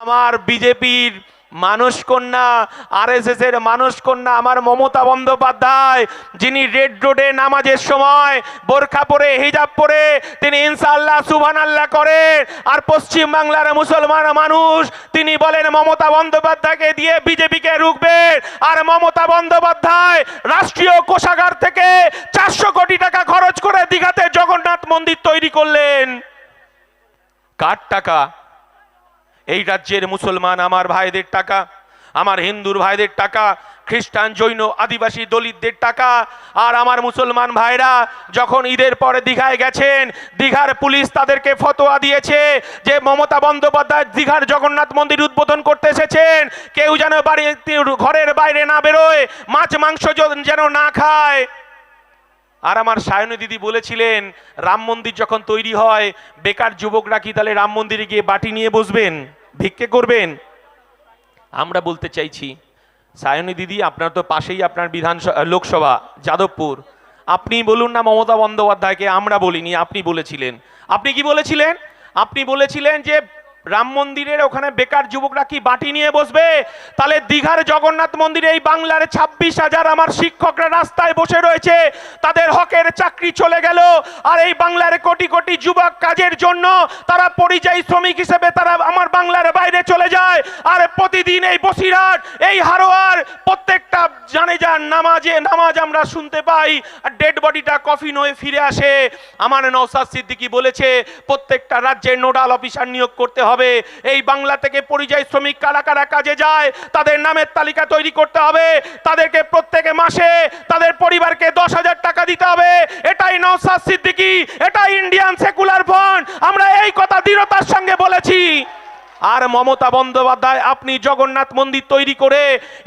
আমার বিজেপির মানুষ কন্যা আরএসএস এর মানুষ কন্যা, আমার মমতা বন্দ্যোপাধ্যায়, যিনি রেড রোডে নামাজের সময়, বোরখা পরে, হিজাব পরে, তিনি ইনশাআল্লাহ সুবহান আল্লাহ করেন। আর পশ্চিম বাংলার মুসলমান মানুষ, তিনি বলেন, মমতা বন্দ্যোপাধ্যায়কে দিয়ে বিজেপিকে রুখবেন। আর মমতা বন্দ্যোপাধ্যায় রাষ্ট্রীয় কোষাগার থেকে চারশো কোটি টাকা খরচ করে দীঘাতে জগন্নাথ মন্দির তৈরি করলেন। কার টাকা? এই রাজ্যের মুসলমান আমার ভাইদের টাকা, আমার হিন্দুর ভাইদের টাকা, খ্রিস্টান, জৈন, আদিবাসী দলিতদের টাকা, আর আমার মুসলমান ভাইরা যখন ঈদের পরে দীঘায় গেছেন, দীঘার পুলিশ তাদেরকে ফতোয়া দিয়েছে যে মমতা বন্দ্যোপাধ্যায় দীঘার জগন্নাথ মন্দির উদ্বোধন করতে এসেছেন। কেউ যেন বাড়ি ঘরের বাইরে না বেরোয়, মাছ, মাংস যেন না খায়। আর আমার সায়নী দিদি বলেছিলেন, রাম মন্দির যখন তৈরি হয়, বেকার যুবকরা কি তাহলে রাম মন্দিরে গিয়ে বাটি নিয়ে বসবেন? ভিক্ষে করবেন? আমরা বলতে চাইছি, সায়নী দিদি, আপনার তো পাশেই আপনার বিধানসভা লোকসভা, যাদবপুর। আপনি বলুন না মমতা বন্দ্যোপাধ্যায়কে আমরা বলিনি, আপনি বলেছিলেন। আপনি কি বলেছিলেন? আপনি বলেছিলেন যে রাম মন্দিরের ওখানে বেকার যুবকরা কি বাটি নিয়ে বসবে? তাহলে দীঘার জগন্নাথ মন্দিরে এই বাংলার ছাব্বিশ হাজার আমার শিক্ষকরা রাস্তায় বসে রয়েছে। তাদের হকের চাকরি চলে গেল। আর এই বাংলার কোটি কোটি যুবক কাজের জন্য তারা পরিযায়ী শ্রমিক হিসেবে তারা আমার বাংলার বাইরে চলে যায়। আর প্রতিদিন এই বসিরহাট, এই হারোয়ার প্রত্যেকটা জানে যান নামাজে নামাজ আমরা শুনতে পাই। আর ডেড বডিটা কফিন হয়ে ফিরে আসে। আমার নওসাদ সিদ্দিকি বলেছে, প্রত্যেকটা রাজ্যের নোডাল অফিসার নিয়োগ করতে হবে। এই বাংলা থেকে পরিযায়ী শ্রমিক কারা কারা কাজে যায়, তাদের নামের তালিকা তৈরি করতে হবে। তাদেরকে প্রত্যেকে মাসে তাদের পরিবারকে দশ হাজার টাকা দিতে হবে। এটাই নওসাদ সিদ্দিকি, এটাই ইন্ডিয়ান সেকুলার ফন্ড আমরা এই কথা দৃঢ়তার সঙ্গে বলেছি। আর মমতা বন্দ্যোপাধ্যায়, আপনি জগন্নাথ মন্দির তৈরি করে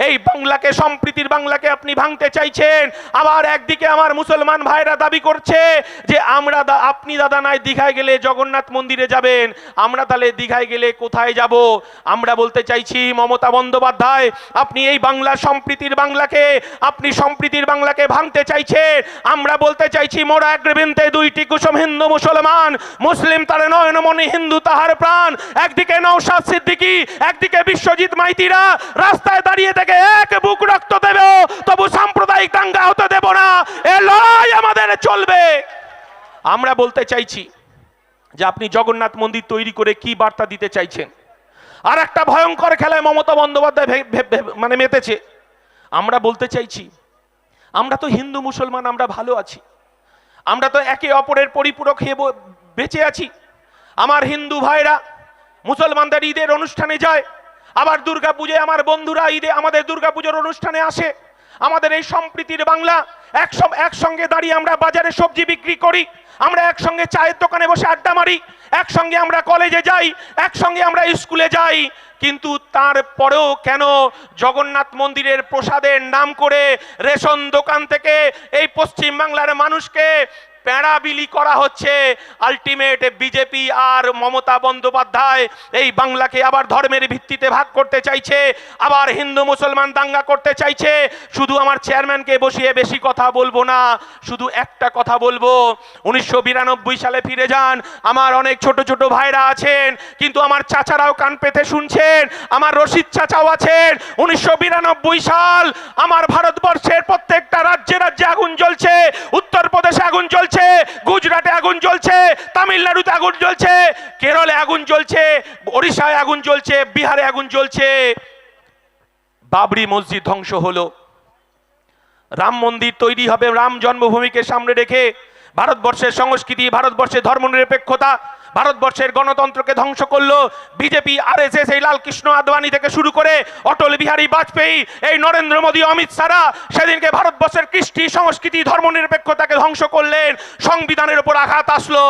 এই বাংলাকে, সম্প্রীতির বাংলাকে আপনি ভাঙতে চাইছেন। আবার একদিকে আমার মুসলমান ভাইরা দাবি করছে যে আমরা আপনি দাদা নাই, দীঘায় গেলে জগন্নাথ মন্দিরে যাবেন। আমরা তাহলে দীঘায় গেলে কোথায় যাব? আমরা বলতে চাইছি, মমতা বন্দ্যোপাধ্যায়, আপনি এই বাংলা, সম্প্রীতির বাংলাকে, আপনি সম্প্রীতির বাংলাকে ভাঙতে চাইছেন। আমরা বলতে চাইছি, মোরা একবিন্দে দুইটি কুসুম হিন্দু মুসলমান, মুসলিম তার নয়নমণি হিন্দু তাহার প্রাণ। একদিকে নৌসাদ সিদ্দিকি, একদিকে বিশ্বজিৎ মাইতিরা রাস্তায় দাঁড়িয়ে থেকে এক বুক রক্ত দেবে তবু সাম্প্রদায়িক দাঙ্গা হতে দেব না। এ লড়াই আমাদের চলবে। আমরা বলতে চাইছি যে আপনি জগন্নাথ মন্দির তৈরি করে কি বার্তা দিতে চাইছেন? আর একটা ভয়ঙ্কর খেলায় মমতা বন্দ্যোপাধ্যায় মানে মেতেছে। আমরা বলতে চাইছি, আমরা তো হিন্দু মুসলমান, আমরা ভালো আছি। আমরা তো একে অপরের পরিপূরক হয়ে বেঁচে আছি। আমার হিন্দু ভাইরা মুসলমানদের ঈদের অনুষ্ঠানে যায়, আবার দুর্গা পুজোয় আমার বন্ধুরা ঈদে আমাদের দুর্গা পুজোর অনুষ্ঠানে আসে। আমাদের এই সম্প্রীতির বাংলা একসব- একসঙ্গে দাঁড়িয়ে আমরা বাজারে সবজি বিক্রি করি, আমরা একসঙ্গে চায়ের দোকানে বসে আড্ডা মারি, একসঙ্গে আমরা কলেজে যাই, একসঙ্গে আমরা স্কুলে যাই। কিন্তু তারপরেও কেন জগন্নাথ মন্দিরের প্রসাদের নাম করে রেশন দোকান থেকে এই পশ্চিম বাংলার মানুষকে প্যাঁড়া বিলি করা হচ্ছে। আলটিমেট বিজেপি আর মমতা বন্দ্যোপাধ্যায় এই বাংলাকে আবার ধর্মের ভিত্তিতে ভাগ করতে চাইছে, আবার হিন্দু মুসলমান দাঙ্গা করতে চাইছে। শুধু আমার চেয়ারম্যানকে বসিয়ে বেশি কথা বলব না, শুধু একটা কথা বলব। উনিশশো বিরানব্বই সালে ফিরে যান, আমার অনেক ছোট ছোট ভাইরা আছেন, কিন্তু আমার চাচারাও কান পেতে শুনছেন, আমার রশিদ চাচাও আছেন। উনিশশো বিরানব্বই সাল আমার ভারতবর্ষের প্রত্যেকটা রাজ্যে রাজ্যে আগুন জ্বলছে, উত্তরপ্রদেশে আগুন জ্বলছে গুজরাটে আগুন জ্বলছে, তামিলনাড়ুতে আগুন জ্বলছে, কেরলে আগুন জ্বলছে, ওড়িশায় আগুন জ্বলছে, বিহারে আগুন জ্বলছে। বাবরি মসজিদ ধ্বংস হলো। রাম মন্দির তৈরি হবে, রাম জন্মভূমিকে সামনে রেখে ভারতবর্ষের সংস্কৃতি, ভারতবর্ষের ধর্মনিরপেক্ষতা ভারতবর্ষের গণতন্ত্রকে ধ্বংস করল। বিজেপি আর এস এস এই লালকৃষ্ণ আদবানি থেকে শুরু করে অটল বিহারী বাজপেয়ী, এই নরেন্দ্র মোদী, অমিত শাহরা সেদিনকে ভারতবর্ষের কৃষ্টি, সংস্কৃতি, ধর্মনিরপেক্ষতাকে ধ্বংস করলেন। সংবিধানের উপর আঘাত আসলো।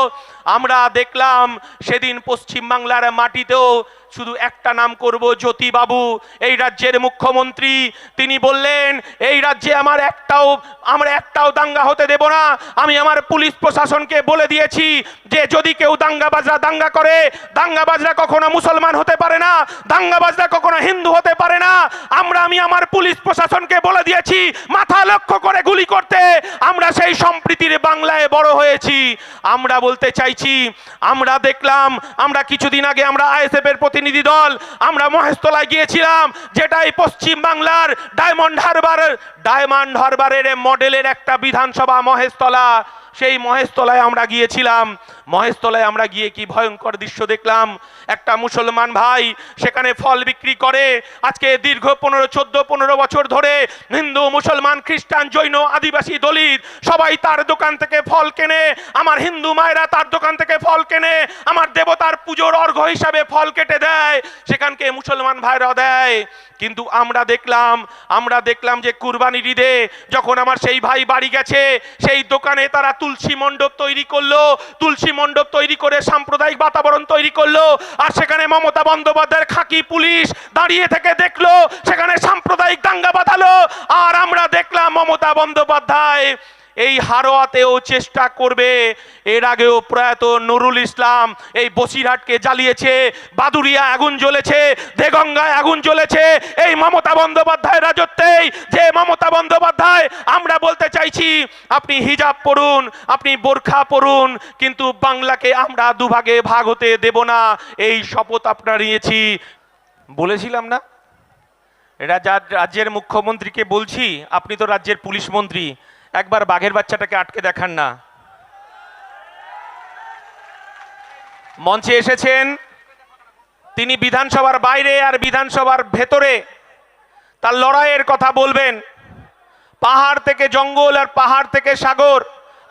আমরা দেখলাম সেদিন পশ্চিম বাংলার মাটিতেও শুধু একটা নাম করব জ্যোতি বাবু এই রাজ্যের মুখ্যমন্ত্রী, তিনি বললেন, এই রাজ্যে আমার একটাও, আমরা একটাও দাঙ্গা হতে দেব না। আমি আমার পুলিশ প্রশাসনকে বলে দিয়েছি যে যদি কেউ দাঙ্গাবাজরা দাঙ্গা করে, দাঙ্গাবাজরা কখনো মুসলমান হতে পারে না, দাঙ্গাবাজরা কখনো হিন্দু হতে পারে না। আমরা, আমি আমার পুলিশ প্রশাসনকে বলে দিয়েছি, মাথা লক্ষ্য করে গুলি করতে। আমরা সেই সম্প্রীতির বাংলায় বড় হয়েছি। আমরা বলতে চাইছি, আমরা দেখলাম, আমরা কিছুদিন আগে আমরা আইএসএফ এর প্রতিনিধি প্রতিনিধি দল, আমরা মহেশতলায় গিয়েছিলাম, যেটাই পশ্চিম বাংলার ডায়মন্ড হারবার ডায়মন্ড হারবারের মডেলের একটা বিধানসভা মহেশতলা। সেই মহেশতলায় আমরা গিয়েছিলাম। মহেশতলায় আমরা গিয়ে কি ভয়ঙ্কর দৃশ্য দেখলাম? একটা মুসলমান ভাই সেখানে ফল বিক্রি করে। আজকে দীর্ঘ পনেরো, চোদ্দ, পনেরো বছর ধরে হিন্দু, মুসলমান, খ্রিস্টান, জৈন, আদিবাসী দলিত সবাই তার দোকান থেকে ফল কেনে। আমার হিন্দু মায়েরা তার দোকান থেকে ফল কেনে। আমার দেবতার পুজোর অর্ঘ হিসাবে ফল কেটে দেয়। সেখানকে মুসলমান ভাইরা দেয়। কিন্তু আমরা দেখলাম আমরা দেখলাম যে কুরবানির ঈদে যখন আমার সেই ভাই বাড়ি গেছে, সেই দোকানে তারা তুলসী মণ্ডপ তৈরি করল, তুলসী মণ্ডপ তৈরি করে সাম্প্রদায়িক বাতাবরণ তৈরি করল, আর সেখানে মমতা বন্দ্যোপাধ্যায়ের খাকি পুলিশ দাঁড়িয়ে থেকে দেখল, সেখানে সাম্প্রদায়িক দাঙ্গা বাঁধালো, আর আমরা দেখলাম মমতা বন্দ্যোপাধ্যায় এই হারোয়াতেও চেষ্টা করবে। এর আগেও প্রয়াত নুরুল ইসলাম এই বসিরহাটকে জ্বালিয়েছে বাদুরিয়া আগুন জ্বলেছে, দেগঙ্গায় আগুন জ্বলেছে, এই মমতা বন্দ্যোপাধ্যায় রাজত্বেই যে মমতা বন্দ্যোপাধ্যায় আমরা বলতে চাইছি আপনি হিজাব পড়ুন, আপনি বোরখা পড়ুন, কিন্তু বাংলাকে আমরা দুভাগে ভাগ হতে দেব না। এই শপথ আপনার নিয়েছি। বলেছিলাম না? রাজা- রাজ্যের মুখ্যমন্ত্রীকে বলছি, আপনি তো রাজ্যের পুলিশ মন্ত্রী। একবার বাঘের বাচ্চাটাকে আটকে দেখান না। মঞ্চে এসেছেন তিনি বিধানসভার বাইরে আর বিধানসভার ভেতরে। তার লড়াইয়ের কথা বলবেন। পাহাড় থেকে জঙ্গল আর পাহাড় থেকে সাগর,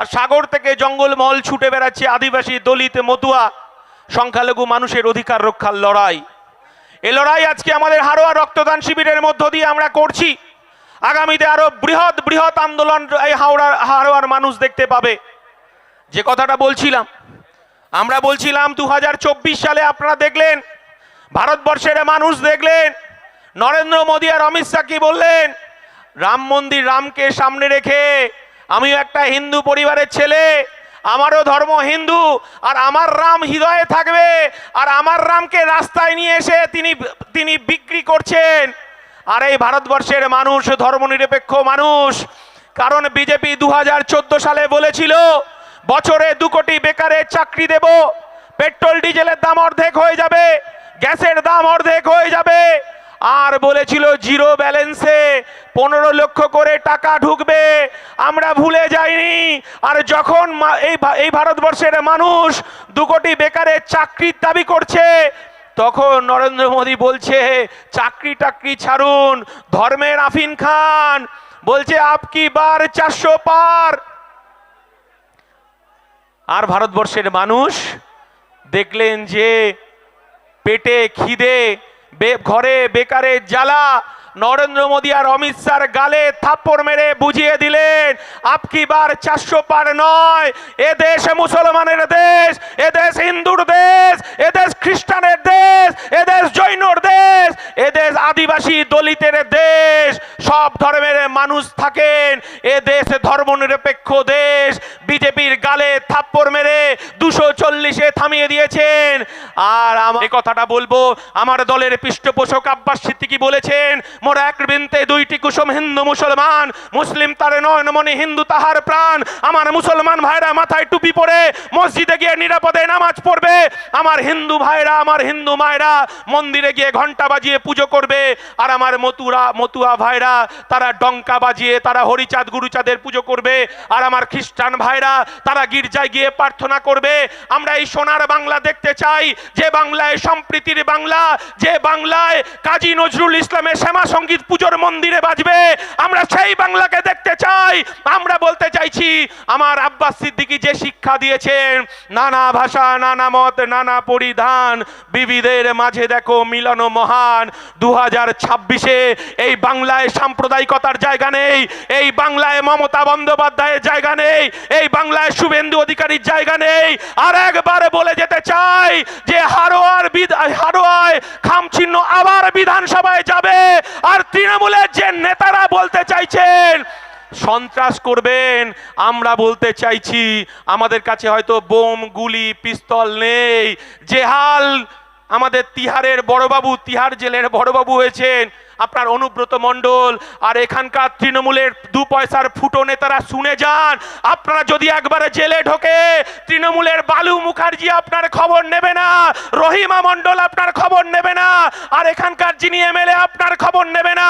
আর সাগর থেকে জঙ্গল মহল ছুটে বেড়াচ্ছে আদিবাসী দলিত মতুয়া, সংখ্যালঘু মানুষের অধিকার রক্ষার লড়াই। এ লড়াই আজকে আমাদের হারোয়া রক্তদান শিবিরের মধ্য দিয়ে আমরা করছি। আগামীতে আরও বৃহৎ বৃহৎ আন্দোলন এই হাওড়ার হারোয়ার মানুষ দেখতে পাবে। যে কথাটা বলছিলাম, আমরা বলছিলাম দু হাজার চব্বিশ সালে আপনারা দেখলেন, ভারতবর্ষের মানুষ দেখলেন, নরেন্দ্র মোদী আর অমিত শাহ কি বললেন রাম মন্দির রামকে সামনে রেখে আমিও একটা হিন্দু পরিবারের ছেলে, আমারও ধর্ম হিন্দু, আর আমার রাম হৃদয়ে থাকবে, আর আমার রামকে রাস্তায় নিয়ে এসে তিনি তিনি বিক্রি করছেন। আর এই ভারতবর্ষের মানুষ, ধর্মনিরপেক্ষ মানুষ, কারণ বিজেপি দু হাজার চোদ্দ সালে বলেছিল, বছরে দু কোটি বেকারের চাকরি দেব, পেট্রোল ডিজেলের দাম অর্ধেক হয়ে যাবে, গ্যাসের দাম অর্ধেক হয়ে যাবে আর বলেছিল জিরো ব্যালেন্সে পনেরো লক্ষ করে টাকা ঢুকবে। আমরা ভুলে যাইনি। আর যখন এই এই ভারতবর্ষের মানুষ দু কোটি বেকারের চাকরির দাবি করছে, তখন নরেন্দ্র মোদী বলছে চাকরি টাকরি ছাড়ুন, ধর্মের আফিন খান। বলছে আপকি বার চারশো পার? আর ভারতবর্ষের মানুষ দেখলেন যে পেটে খিদে ঘরে বেকারে জ্বালা। নরেন্দ্র মোদী আর অমিত শাহর গালে থাপ্পড় মেরে বুঝিয়ে দিলেন আপকি বার চারশো পার নয়। এ দেশ মুসলমানের দেশ, এ দেশ হিন্দুর দেশ, এ দেশ খ্রিস্টানের দেশ, এ দেশ জৈনর দেশ। দেশ আদিবাসী দলিতের দেশ। সব ধর্মের মানুষ থাকেন, এ দেশ ধর্মনিরপেক্ষ দেশ। বিজেপির গালে থাপ্পড় মেরে দুশো চল্লিশে থামিয়ে দিয়েছেন। আর আমার কথাটা বলব, আমার দলের পৃষ্ঠপোষক আব্বাস সিদ্দিকি বলেছেন, মোরা এক বৃন্তে দুইটি কুসুম হিন্দু মুসলমান, মুসলিম তারে নয়নমণি হিন্দু তাহার প্রাণ। আমার মুসলমান ভাইরা মাথায় টুপি পরে মসজিদে গিয়ে নিরাপদে নামাজ পড়বে। আমার হিন্দু ভাইরা, আমার হিন্দু মায়েরা মন্দিরে গিয়ে ঘণ্টা বাজিয়ে পুজো করবে। আর আমার মতুরা, মতুয়া ভাইরা, তারা ডঙ্কা বাজিয়ে, তারা হরিচাঁদ, গুরুচাঁদের পুজো করবে। আর আমার খ্রিস্টান ভাইরা, তারা গির্জায় গিয়ে প্রার্থনা করবে। আমরা এই সোনার বাংলা দেখতে চাই। যে বাংলায় সম্প্রীতির বাংলা, যে বাংলায় কাজী নজরুল ইসলামের শ্যামা সংগীত পুজোর মন্দিরে বাজবে। আমরা সেই বাংলাকে দেখতে চাই। আমরা বলতে চাইছি, আমার আব্বাস সিদ্দিকি যে শিক্ষা দিয়েছেন। নানা ভাষা, নানা মত, নানা পরিধান। বিবিধের মাঝে দেখো মিলন মহান। দু হাজার ছাব্বিশে এই বাংলায় সাম্প্রদায়িকতার জায়গা নেই। এই বাংলায় মমতা বন্দ্যোপাধ্যায়ের জায়গা নেই। এই বাংলায় শুভেন্দু অধিকারীর জায়গা নেই। আর একবার বলে যেতে চাই যে হারোয়ার হারোয়ায় খামচিহ্ন আবার বিধানসভায় যাবে। আর তৃণমূলের যে নেতারা বলতে চাইছেন সন্ত্রাস করবেন। আমরা বলতে চাইছি, আমাদের কাছে হয়তো বোম, গুলি, পিস্তল নেই। যে হাল আমাদের তিহারের বড়বাবু, তিহার জেলের বড়বাবু হয়েছেন। আপনার অনুব্রত মণ্ডল, আর এখানকার তৃণমূলের দু পয়সার ফুটো নেতারা শুনে যান। আপনারা যদি একবারে জেলে ঢোকে, তৃণমূলের বালু মুখার্জি আপনার খবর নেবে না, রহিমা মণ্ডল আপনার খবর নেবে না, আর এখানকার যিনি এমএলএ আপনার খবর নেবে না,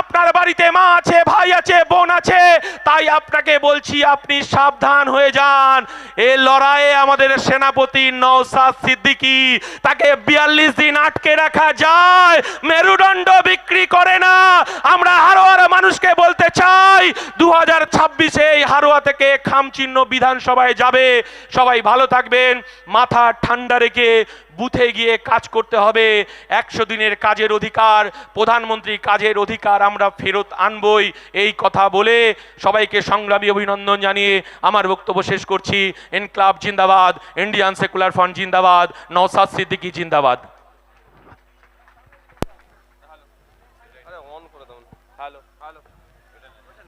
আপনার বাড়িতে মা আছে, ভাই আছে, বোন আছে, তাই আপনাকে বলছি আপনি সাবধান হয়ে যান। এ লড়াইয়ে আমাদের সেনাপতি নওসাদ সিদ্দিকী, তাকে বিয়াল্লিশ দিন আটকে রাখা যায়, মেরুদণ্ড বিক্রি করে না। আমরা হারোয়ার মানুষকে বলতে চাই দু হাজার ছাব্বিশে এই হারোয়া থেকে খামচিহ্ন বিধানসভায় যাবে। সবাই ভালো থাকবেন, মাথা ঠান্ডা রেখে বুথে গিয়ে কাজ করতে হবে। একশো দিনের কাজের অধিকার, প্রধানমন্ত্রী কাজের অধিকার আমরা ফেরত আনবই, এই কথা বলে সবাইকে সংগ্রামী অভিনন্দন জানিয়ে আমার বক্তব্য শেষ করছি। এনক্লাব জিন্দাবাদ, ইন্ডিয়ান সেকুলার ফ্রন্ট জিন্দাবাদ নওসাদ সিদ্দিকী জিন্দাবাদ।